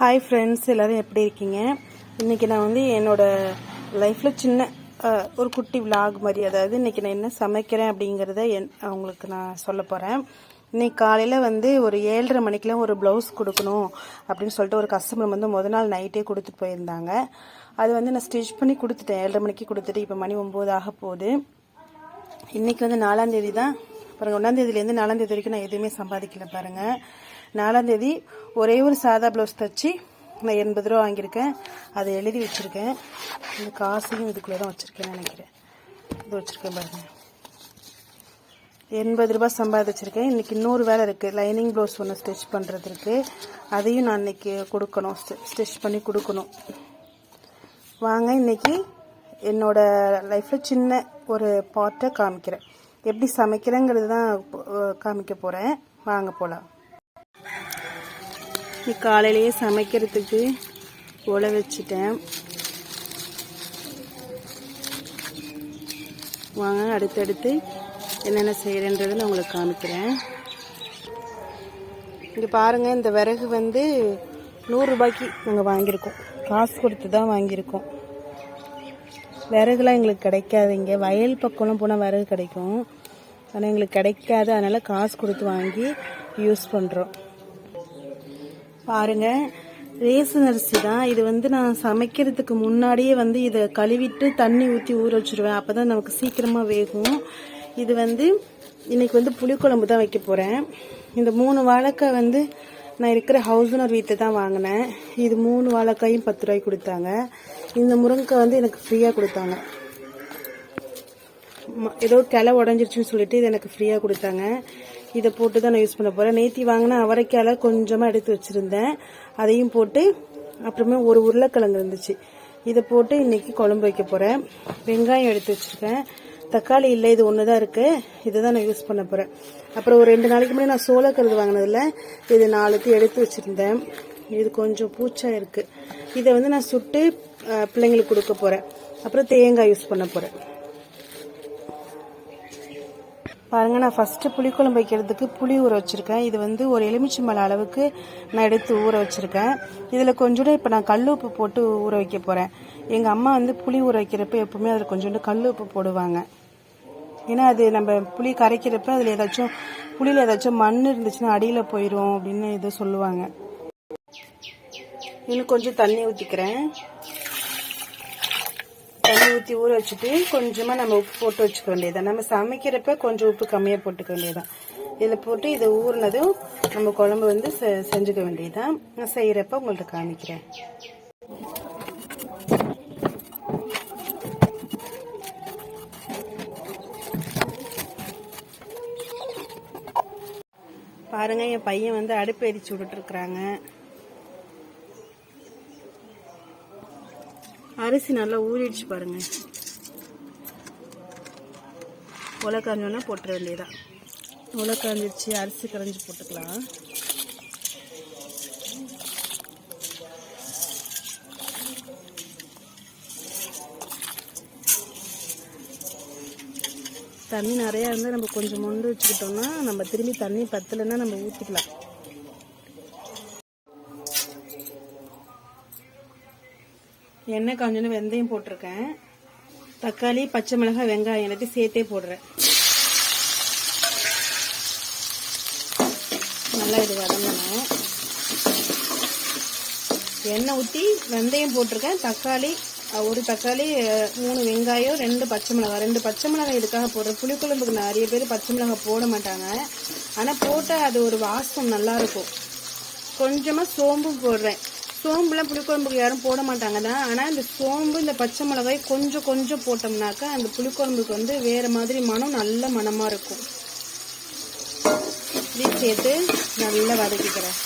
Hi friends எல்லோரும் எப்படி இருக்கீங்க? இன்றைக்கி நான் வந்து என்னோட லைஃப்பில் சின்ன ஒரு குட்டி விலாக் மாதிரி அதாவது இன்றைக்கி நான் என்ன சமைக்கிறேன் அப்படிங்கிறத என் அவங்களுக்கு நான் சொல்ல போகிறேன் இன்னைக்கு காலையில் வந்து ஒரு ஏழரை மணிக்கெலாம் ஒரு ப்ளவுஸ் கொடுக்கணும் அப்படின்னு சொல்லிட்டு ஒரு கஸ்டமர் வந்து முத நாள் நைட்டே கொடுத்துட்டு போயிருந்தாங்க. அது வந்து நான் ஸ்டிச் பண்ணி கொடுத்துட்டேன். ஏழரை மணிக்கு கொடுத்துட்டு இப்போ மணி ஒம்பது ஆக போகுது. இன்றைக்கி வந்து நாலாம் தேதி தான். பாருங்கள் ஒன்றாந்தேதியிலேருந்து நாலாம் தேதி வரைக்கும் நான் எதுவுமே சம்பாதிக்கல பாருங்கள் நாலாம் தேதி ஒரே ஒரு சாதா ப்ளவுஸ் தச்சு நான் எண்பது ரூபா வாங்கியிருக்கேன். அதை எழுதி வச்சுருக்கேன். இந்த காசையும் இதுக்குள்ளே தான் வச்சுருக்கேன் நினைக்கிறேன். இது வச்சுருக்கேன் பாருங்கள் எண்பது ரூபா சம்பாதிச்சிருக்கேன். இன்றைக்கி இன்னொரு வேலை இருக்குது லைனிங் ப்ளவுஸ் ஒன்று ஸ்டிச் பண்ணுறதுக்கு அதையும் நான் இன்னைக்கு கொடுக்கணும். ஸ்டிச் பண்ணி கொடுக்கணும். வாங்க இன்னைக்கு என்னோடய லைஃப்பில் சின்ன ஒரு பாட்டை காமிக்கிறேன். எப்படி சமைக்கிறேங்கிறது தான் காமிக்க போகிறேன் வாங்க போகலாம் இன்னைக்கு காலையிலேயே சமைக்கிறதுக்கு உழ வச்சிட்டேன். வாங்க அடுத்தடுத்து என்னென்ன செய்கிறேன்றதை நான் உங்களுக்கு காமிக்கிறேன். இங்கே பாருங்கள் இந்த விறகு வந்து நூறுரூபாய்க்கு நாங்கள் வாங்கியிருக்கோம். காசு கொடுத்து தான் வாங்கியிருக்கோம். விறகுலாம் எங்களுக்கு கிடைக்காது இங்கே. வயல் பக்கம்லாம் போனால் விறகு கிடைக்கும். ஆனால் எங்களுக்கு கிடைக்காது. அதனால் காசு கொடுத்து வாங்கி யூஸ் பண்ணுறோம் பாருங்க. ரேசன் அரிசி தான். இது வந்து நான் சமைக்கிறதுக்கு முன்னாடியே வந்து இதை கழுவிட்டு தண்ணி ஊற்றி ஊற வச்சுருவேன். அப்போ தான் நமக்கு சீக்கிரமாக வேகும். இது வந்து இன்றைக்கி வந்து புளிக்குழம்பு தான் வைக்க போகிறேன் இந்த மூணு வாழைக்காய் வந்து நான் இருக்கிற ஹவுஸ் ஓனர் வீட்டில் தான் வாங்கினேன். இது மூணு வாழைக்காயும் பத்து ரூபாய்க்கு கொடுத்தாங்க. இந்த முருங்கைக்காய் வந்து எனக்கு ஃப்ரீயாக கொடுத்தாங்க. ஏதோ கிளை உடஞ்சிருச்சுன்னு சொல்லிட்டு இது எனக்கு ஃப்ரீயாக கொடுத்தாங்க. இதை போட்டு தான் நான் யூஸ் பண்ண போகிறேன் நேத்தி வாங்கின அவரைக்கால கொஞ்சமாக எடுத்து வச்சுருந்தேன். அதையும் போட்டு அப்புறமே ஒரு உருளைக்கிழங்கு இருந்துச்சு. இதை போட்டு இன்னைக்கு குழம்பு வைக்க போகிறேன் வெங்காயம் எடுத்து வச்சுருக்கேன். தக்காளி இல்லை இது ஒன்று தான் இருக்குது இதை தான் நான் யூஸ் பண்ண போகிறேன் அப்புறம் ஒரு ரெண்டு நாளைக்கு முன்னாடி நான் சோளக்கருது வாங்கினதில் இது நாலுத்தையும் எடுத்து வச்சுருந்தேன். இது கொஞ்சம் பூச்சா இருக்குது இதை வந்து நான் சுட்டு பிள்ளைங்களுக்கு கொடுக்க போகிறேன் அப்புறம் தேங்காய் யூஸ் பண்ண போகிறேன் பாருங்கள் நான் ஃபஸ்ட்டு புளிக்குழம்பு வைக்கிறதுக்கு புளி ஊற வச்சுருக்கேன். இது வந்து ஒரு எலுமிச்சை மலை அளவுக்கு நான் எடுத்து ஊற வச்சுருக்கேன். இதில் கொஞ்சோண்டு இப்போ நான் கல் உப்பு போட்டு ஊற வைக்க போகிறேன் எங்கள் அம்மா வந்து புளி ஊற வைக்கிறப்ப எப்பவுமே அதில் கொஞ்சோண்டு கல் உப்பு போடுவாங்க. ஏன்னா அது நம்ம புளி கரைக்கிறப்ப அதில் ஏதாச்சும் புளியில் ஏதாச்சும் மண் இருந்துச்சுன்னா அடியில் போயிடும் அப்படின்னு ஏதோ சொல்லுவாங்க. இன்னும் கொஞ்சம் தண்ணி ஊற்றிக்கிறேன் தண்ணி ஊற்றி ஊற வச்சுட்டு கொஞ்சமாக நம்ம உப்பு போட்டு வச்சுக்க வேண்டியதான் நம்ம சமைக்கிறப்ப கொஞ்சம் உப்பு கம்மியாக போட்டுக்க வேண்டியதான் இதில் போட்டு இதை ஊறினதும் நம்ம குழம்பு வந்து செ- செஞ்சுக்க வேண்டியதான் நான் செய்கிறப்ப உங்கள்கிட்ட காமிக்கிறேன். பாருங்க என் பையன் வந்து அடுப்பு எரிச்சு விட்டுட்டு அரிசி நல்லா ஊறிடுச்சு பாருங்க. உலை காஞ்சோன்னா போட்டுற வேண்டியதான் உலை காஞ்சிருச்சு அரிசி கரைஞ்சி போட்டுக்கலாம். தண்ணி நிறையா இருந்தால் நம்ம கொஞ்சம் மொண்டு வச்சுக்கிட்டோம்னா நம்ம திரும்பி தண்ணி பத்தலைன்னா நம்ம ஊற்றிக்கலாம் எண்ணெய் காஞ்சோன்னு வெந்தயம் போட்டிருக்கேன். தக்காளி பச்சை மிளகாய் வெங்காயம் எல்லாத்தையும் சேர்த்தே போடுறேன். நல்லா இது வதங்கணும். எண்ணெய் ஊற்றி வெந்தயம் போட்டிருக்கேன். தக்காளி ஒரு தக்காளி மூணு வெங்காயம் ரெண்டு பச்சை மிளகாய். ரெண்டு பச்சை மிளகாய் இதுக்காக போடுறேன்? புளிக்குழம்புக்கு நிறைய பேர் பச்சை மிளகாய் போட மாட்டாங்க. ஆனால் போட்டால் அது ஒரு வாசம் நல்லாயிருக்கும் கொஞ்சமாக சோம்பும் போடுறேன். சோம்புலாம் புளிக்குழம்புக்கு யாரும் போட மாட்டாங்க. தான் ஆனால் இந்த சோம்பு இந்த பச்சை மிளகாய் கொஞ்சம் கொஞ்சம் போட்டோம்னாக்கா அந்த புளிக்குழம்புக்கு வந்து வேறு மாதிரி மனம் நல்ல மனமாக இருக்கும். இதையும் சேர்த்து நல்லா வதக்கிக்கிறேன்.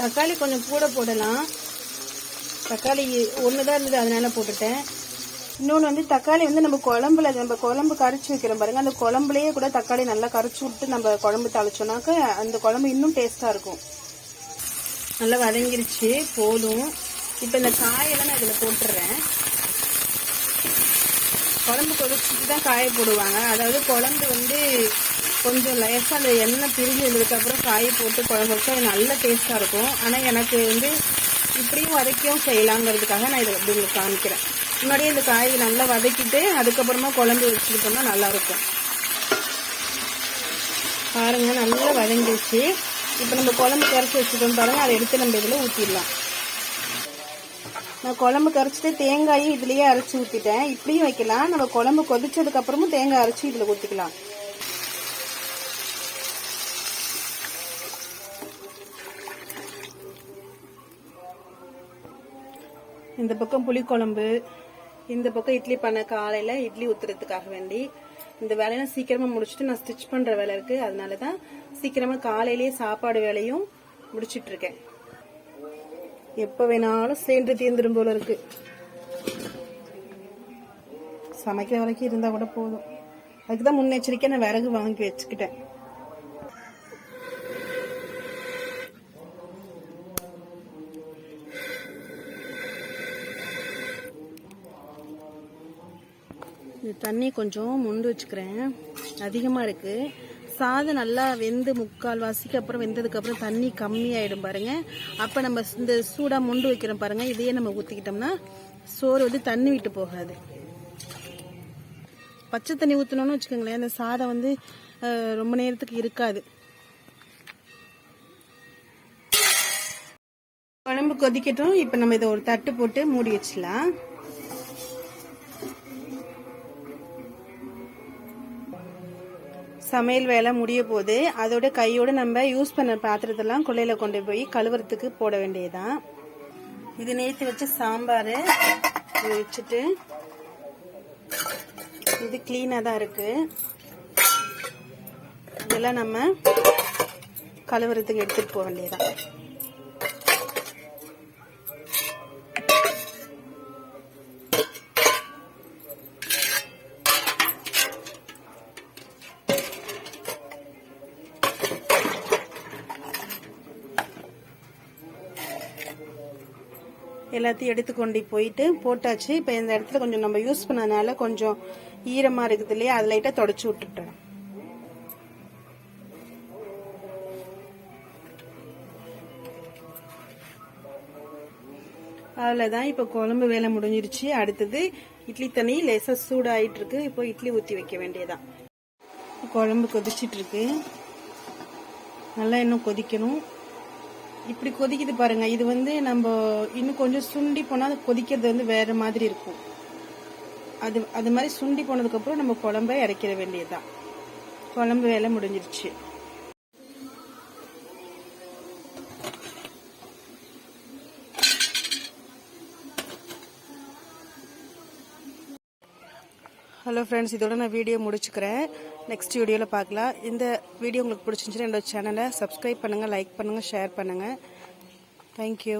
தக்காளி கொஞ்சம் கூட போடலாம். தக்காளி ஒன்று தான் இருந்தது அதனால போட்டுட்டேன். இன்னொன்று வந்து தக்காளி வந்து நம்ம குழம்புல நம்ம குழம்பு கரைச்சி வைக்கிறோம் பாருங்க. அந்த குழம்புலயே கூட தக்காளி நல்லா கரைச்சி விட்டு நம்ம குழம்பு தாளிச்சோம்னாக்க அந்த குழம்பு இன்னும் டேஸ்ட்டாக இருக்கும். நல்லா வதங்கிருச்சு போதும். இப்போ இந்த காயெல்லாம் நான் இதில் போட்டுடுறேன் குழம்பு கொதிச்சுட்டு தான் காய போடுவாங்க. அதாவது குழம்பு வந்து கொஞ்சம் லேசாக அந்த எண்ணெய் பிரிஞ்சு வந்ததுக்கப்புறம் காய போட்டு குழம்பு வச்சா அது நல்ல டேஸ்ட்டாக இருக்கும். ஆனால் எனக்கு வந்து இப்படியும் வதக்கியும் செய்யலாங்கிறதுக்காக நான் இதை அப்படி உங்களுக்கு காமிக்கிறேன். முன்னாடியே இந்த காயை நல்லா வதக்கிட்டு அதுக்கப்புறமா குழம்பு வச்சுக்கிட்டோம்னா நல்லாயிருக்கும். பாருங்க நல்லா வதங்கிடுச்சு. இப்போ நம்ம குழம்பு கரைச்சி வச்சுட்டோம் பாருங்கள் அதை எடுத்து நம்ம இதில் ஊற்றிடலாம் நான் குழம்பு கரைச்சிட்டு தேங்காயும் இதுலேயே அரைச்சி ஊற்றிட்டேன் இப்படியும் வைக்கலாம். நம்ம குழம்பு கொதிச்சதுக்கப்புறமும் தேங்காய் அரைச்சி இதில் ஊற்றிக்கலாம் இந்த பக்கம் புளிக்குழம்பு இந்த பக்கம் இட்லி பண்ண காலையில் இட்லி ஊத்துறதுக்காக வேண்டி இந்த வேலையெல்லாம் சீக்கிரமா முடிச்சுட்டு நான் ஸ்டிச் பண்ற வேலை இருக்கு. அதனால தான் சீக்கிரமா காலையிலேயே சாப்பாடு வேலையும் முடிச்சிட்டு இருக்கேன் எப்ப வேணாலும் சேர்ந்து தீர்ந்துடும் போல இருக்கு. சமைக்கிற வரைக்கும் இருந்தா கூட போதும். அதுக்கு தான் முன்னெச்சரிக்கை நான் விறகு வாங்கி வச்சுக்கிட்டேன். இந்த தண்ணி கொஞ்சம் முண்டு வச்சுக்கிறேன். அதிகமாக இருக்குது சாதம் நல்லா வெந்து முக்கால் வாசிக்கு அப்புறம் வெந்ததுக்கப்புறம் தண்ணி கம்மியாயிடும் பாருங்கள் அப்போ நம்ம இந்த சூடாக முண்டு வைக்கிறோம் பாருங்கள் இதையே நம்ம ஊற்றிக்கிட்டோம்னா சோறு வந்து தண்ணி விட்டு போகாது. பச்சை தண்ணி ஊற்றணும்னு வச்சுக்கோங்களேன். அந்த சாதம் வந்து ரொம்ப நேரத்துக்கு இருக்காது. குழம்பு கொதிக்கட்டும். இப்போ நம்ம இதை ஒரு தட்டு போட்டு மூடி வச்சிடலாம். சமையல் வேலை முடிய போகுது அதோட கையோடு நம்ம யூஸ் பண்ண பாத்திரத்தெல்லாம் குள்ளையில் கொண்டு போய் கழுவுறதுக்கு போட வேண்டியதுதான். இது நேற்று வச்ச சாம்பார் வச்சுட்டு இது க்ளீனாக தான் இருக்கு. இதெல்லாம் நம்ம கழுவுறதுக்கு எடுத்துகிட்டு போக வேண்டியதான் எல்லாத்தையும் எடுத்து கொண்டு போயிட்டு போட்டாச்சு. இப்போ இந்த இடத்துல கொஞ்சம் நம்ம யூஸ் பண்ணதுனால கொஞ்சம் ஈரமாக இருக்குது இல்லையா? அது லைட்டாக தொடச்சி விட்டுட்டோம். அவ்வளோதான் இப்போ குழம்பு வேலை முடிஞ்சிருச்சு. அடுத்தது இட்லி தண்ணி லேசாக சூடாகிட்டு இருக்கு. இப்போ இட்லி ஊற்றி வைக்க வேண்டியதான் குழம்பு கொதிச்சிட்டு இருக்கு. நல்லா இன்னும் கொதிக்கணும். இப்படி கொதிக்குது பாருங்க. இது வந்து நம்ம இன்னும் கொஞ்சம் சுண்டி போனால் அது கொதிக்கிறது வந்து வேற மாதிரி இருக்கும். அது அது மாதிரி சுண்டி போனதுக்கப்புறம் நம்ம குழம்ப இறக்கிற வேண்டியதுதான். குழம்பு வேலை முடிஞ்சிருச்சு. ஹலோ ஃப்ரெண்ட்ஸ் இதோட நான் வீடியோ முடிச்சுக்கிறேன். நெக்ஸ்ட் வீடியோவில் பார்க்கலாம். இந்த வீடியோ உங்களுக்கு பிடிச்சிருந்துச்சுன்னா என்னோட சேனலை சப்ஸ்கிரைப் பண்ணுங்கள் லைக் பண்ணுங்கள் ஷேர் பண்ணுங்கள் தேங்க்யூ